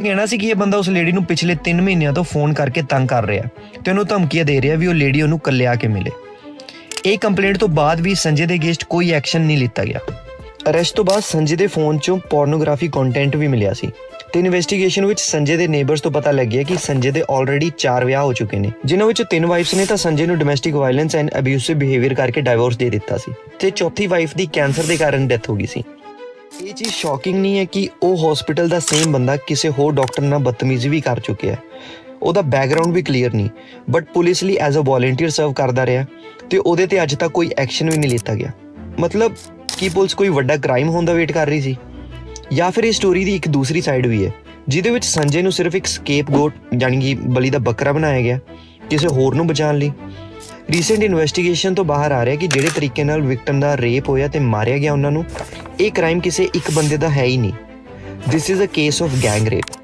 ਕਹਿਣਾ ਸੀ ਕਿ ਇਹ ਬੰਦਾ ਉਸ ਲੇਡੀ ਨੂੰ ਪਿਛਲੇ 3 ਮਹੀਨਿਆਂ ਤੋਂ ਫੋਨ ਕਰਕੇ ਤੰਗ ਕਰ ਰਿਹਾ ਤੇ ਉਹਨੂੰ ਧਮਕੀਆਂ ਦੇ ਰਿਹਾ ਵੀ ਉਹ ਲੇਡੀ ਉਹਨੂੰ ਕੱਲਿਆ ਕੇ ਮਿਲੇ। ਇਹ ਕੰਪਲੇਂਟ ਤੋਂ ਬਾਅਦ ਵੀ ਸੰਜੇ ਦੇ ਅਗੇਂਸਟ ਕੋਈ ਐਕਸ਼ਨ ਨਹੀਂ ਲਿੱਤਾ ਗਿਆ। ਅਰੈਸਟ ਤੋਂ ਬਾਅਦ ਸੰਜੇ ਦੇ ਫੋਨ 'ਚੋਂ ਪੋਰਨੋਗ੍ਰਾਫੀ ਕੰਟੈਂਟ ਵੀ ਮਿਲਿਆ ਸੀ ਤੇ ਇਨਵੈਸਟੀਗੇਸ਼ਨ ਵਿੱਚ ਸੰਜੇ ਦੇ ਨੇਬਰਸ ਤੋਂ ਪਤਾ ਲੱਗਿਆ ਕਿ ਸੰਜੇ ਦੇ ਆਲਰੇਡੀ 4 ਵਿਆਹ ਹੋ ਚੁੱਕੇ ਨੇ, ਜਿਨ੍ਹਾਂ ਵਿੱਚ ਤਿੰਨ ਵਾਈਫਸ ਨੇ ਤਾਂ ਸੰਜੇ ਨੂੰ domestic violence and abusive behaviour ਕਰਕੇ ਡਿਵੋਰਸ ਦੇ ਦਿੱਤਾ ਸੀ ਤੇ ਚੌਥੀ ਵਾਈਫ ਦੀ ਕੈਂਸਰ ਦੇ ਕਾਰਨ ਡੈਥ ਹੋ ਗਈ ਸੀ। ਇਹ ਚੀਜ਼ ਸ਼ੌਕਿੰਗ ਨਹੀਂ ਹੈ ਕਿ ਉਹ ਹਸਪੀਟਲ ਦਾ ਸੇਮ ਬੰਦਾ ਕਿਸੇ ਹੋਰ ਡਾਕਟਰ ਨਾਲ ਬਦਤਮੀਜ਼ੀ ਵੀ ਕਰ ਚੁੱਕਿਆ ਹੈ। ਉਹਦਾ ਬੈਕਗ੍ਰਾਉਂਡ ਵੀ ਕਲੀਅਰ ਨਹੀਂ। ਬਟ ਪੁਲਿਸ ਲਈ ਐਜ਼ ਅ ਵੋਲੰਟੀਅਰ ਸਰਵ ਕਰਦਾ ਰਿਹਾ ਤੇ ਉਹਦੇ ਤੇ ਅੱਜ ਤੱਕ ਕੋਈ ਐਕਸ਼ਨ ਵੀ ਨਹੀਂ ਲਿੱਤਾ ਗਿਆ। ਮਤਲਬ ਕੀ ਪੁਲਿਸ ਕੋਈ ਵੱਡਾ ਕ੍ਰਾਈਮ ਹੋਣ ਦਾ ਵੇਟ ਕਰ ਰਹੀ ਸੀ। ਜਾਂ ਫਿਰ ਇਹ ਸਟੋਰੀ ਦੀ ਇੱਕ ਦੂਸਰੀ ਸਾਈਡ ਵੀ ਹੈ, ਜਿਹਦੇ ਵਿੱਚ ਸੰਜੇ ਨੂੰ ਸਿਰਫ ਇੱਕ ਸਕੇਪ ਗੋਟ ਯਾਨੀ ਕਿ ਬਲੀ ਦਾ ਬੱਕਰਾ ਬਣਾਇਆ ਗਿਆ, ਕਿਸੇ ਹੋਰ ਨੂੰ ਬਚਾਉਣ ਲਈ। ਰੀਸੈਂਟ ਇਨਵੈਸਟੀਗੇਸ਼ਨ ਤੋਂ ਬਾਹਰ ਆ ਰਿਹਾ ਕਿ ਜਿਹੜੇ ਤਰੀਕੇ ਨਾਲ ਵਿਕਟਮ ਦਾ ਰੇਪ ਹੋਇਆ ਤੇ ਮਾਰਿਆ ਗਿਆ ਉਹਨਾਂ ਨੂੰ, ਇਹ ਕ੍ਰਾਈਮ ਕਿਸੇ ਇੱਕ ਬੰਦੇ ਦਾ ਹੈ ਹੀ ਨਹੀਂ। This is a case of gang rape